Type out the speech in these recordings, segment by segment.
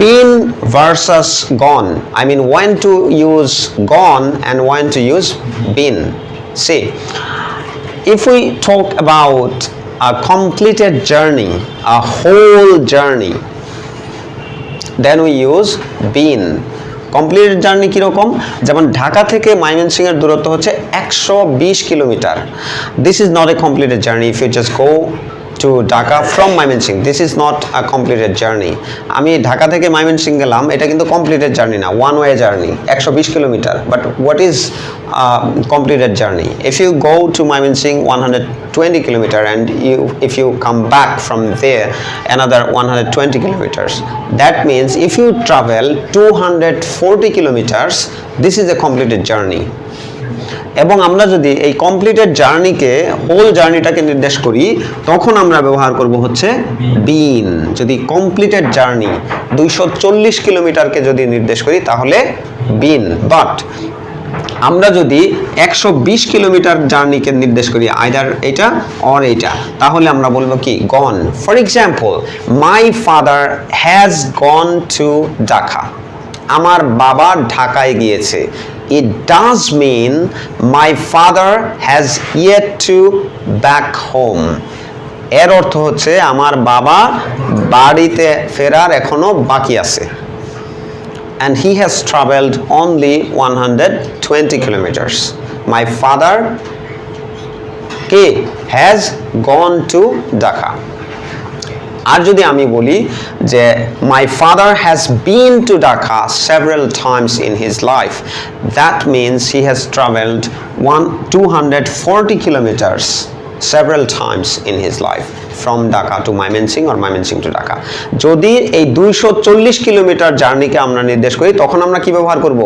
been versus gone i mean when to use gone and when to use been see if we talk about a completed journey a whole journey then we use been complete journey কীরকম যেমন ঢাকা থেকে ময়মনসিংহের দূরত্ব হচ্ছে একশো বিশ kilometre this is not a completed journey if you just go to Dhaka from Mymensingh this is not a completed journey আমি ঢাকা থেকে ময়মনসিং গেলাম, এটা কিন্তু কমপ্লিটেড জার্নি না ওয়ান ওয়ে জার্নি একশো বিশ kilometre. But what is completed journey if you go to Mymensingh one hundred twenty kilometre and you if you come back from there another one hundred twenty kilometres that means if you travel two hundred forty kilometres this is a completed journey এবং আমরা যদি এই completed জার্নিকে whole জার্নিটাকে নির্দেশ করি, তখন আমরা ব্যবহার করব হচ্ছে বিন যদি কমপ্লিটেড জার্নি দুইশো চল্লিশ কিলোমিটারকে যদি নির্দেশ করি, তাহলে বিন বাট আমরা যদি একশো বিশ কিলোমিটার জার্নিকে নির্দেশ করি আইদার এটা অর এটা, তাহলে আমরা বলব কি? Gone for example my father has gone to Dhaka আমার বাবা ঢাকায় গিয়েছে। it does mean my father has yet to back home. এর অর্থ হচ্ছে আমার বাবা বাড়িতে ফেরার এখনও বাকি আছে। And he has travelled only one hundred twenty kilometres my father K has gone to Dhaka আর যদি আমি বলি যে my father has been to Dhaka several times in his life that means he has travelled one two hundred forty kilometres several times in his life from Dhaka to Mymensing or Mymensing to Dhaka. যদি এই দুইশো চল্লিশ kilometre জার্নিকে আমরা নির্দেশ করি তখন আমরা কি ব্যবহার করব?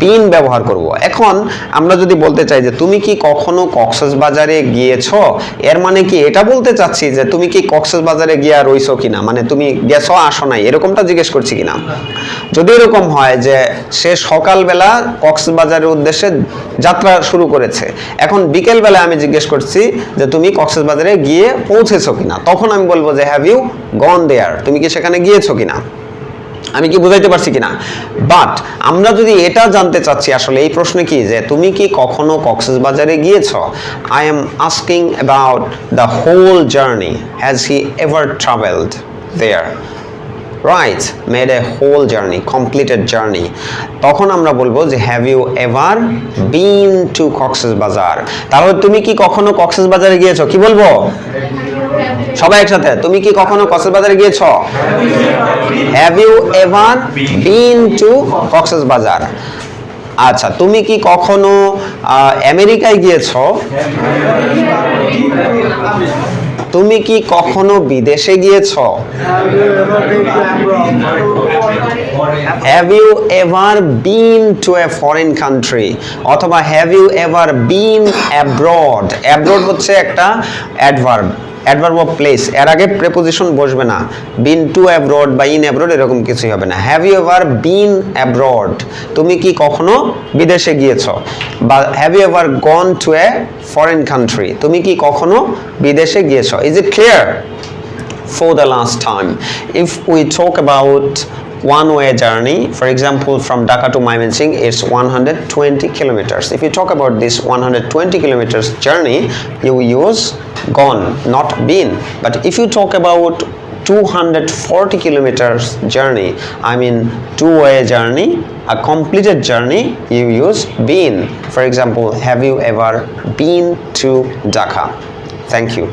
বিন। ব্যবহার করব। এখন আমরা যদি বলতে চাই যে তুমি কি কখনো কক্সবাজারে গিয়েছ? এর মানে কি? এটা বলতে চাচ্ছি যে তুমি কি কক্সবাজারে গিয়া রইছো কিনা? মানে তুমি গেছো আসো নাই? এরকমটা জিজ্ঞেস করছি কিনা? যদি এরকম হয় যে সে সকালবেলা কক্সবাজারের উদ্দেশ্যে যাত্রা শুরু করেছে। এখন বিকেলবেলা আমি জিজ্ঞেস করছি যে তুমি কক্সবাজারে গিয়ে পৌঁছেছো কিনা, তখন আমি বলব যে হ্যাভ ইউ গন দেয়ার তুমি কি সেখানে গিয়েছো কিনা? আমি কি বুঝাইতে পারছি কিনা? বাট আমরা যদি এটা জানতে চাচ্ছি, আসলে এই প্রশ্নে কি, যে তুমি কি কখনো কক্সবাজারে গিয়েছ? I am asking about the whole journey has he ever travelled there right made a whole journey completed journey তখন আমরা বলব যে have you ever been to Cox's Bazar তাহলে তুমি কি কখনো কক্সেস বাজারে গিয়েছো? কি বলব? সবাই একসাথে, তুমি কি কখনো কক্সবাজারে গিয়েছো? Have you ever been to Cox's Bazar আচ্ছা তুমি কি কখনো আমেরিকায় গিয়েছো? তুমি কি কখনো বিদেশে গিয়েছ? Have you ever been to a foreign country অথবা have you ever been abroad abroad হচ্ছে একটা অ্যাডভার্ব অ্যাডভার্ব অফ প্লেস এর আগে প্রেপোজিশন বসবে না। বিন টু অ্যাব্রড বা ইন অ্যাব্রড এরকম কিছুই হবে না। Have you ever been abroad তুমি কি কখনো বিদেশে গিয়েছ? বা have you ever gone to a foreign country তুমি কি কখনো বিদেশে গিয়েছো is it clear for the last time. If we talk about one way journey, for example, from Dhaka to Mymensing, it's 120 kilometers. If you talk about this 120 kilometers journey, you use gone, not been. But if you talk about 240 kilometers journey, I mean two way journey, a completed journey, you use been. For example, have you ever been to Dhaka? Thank you.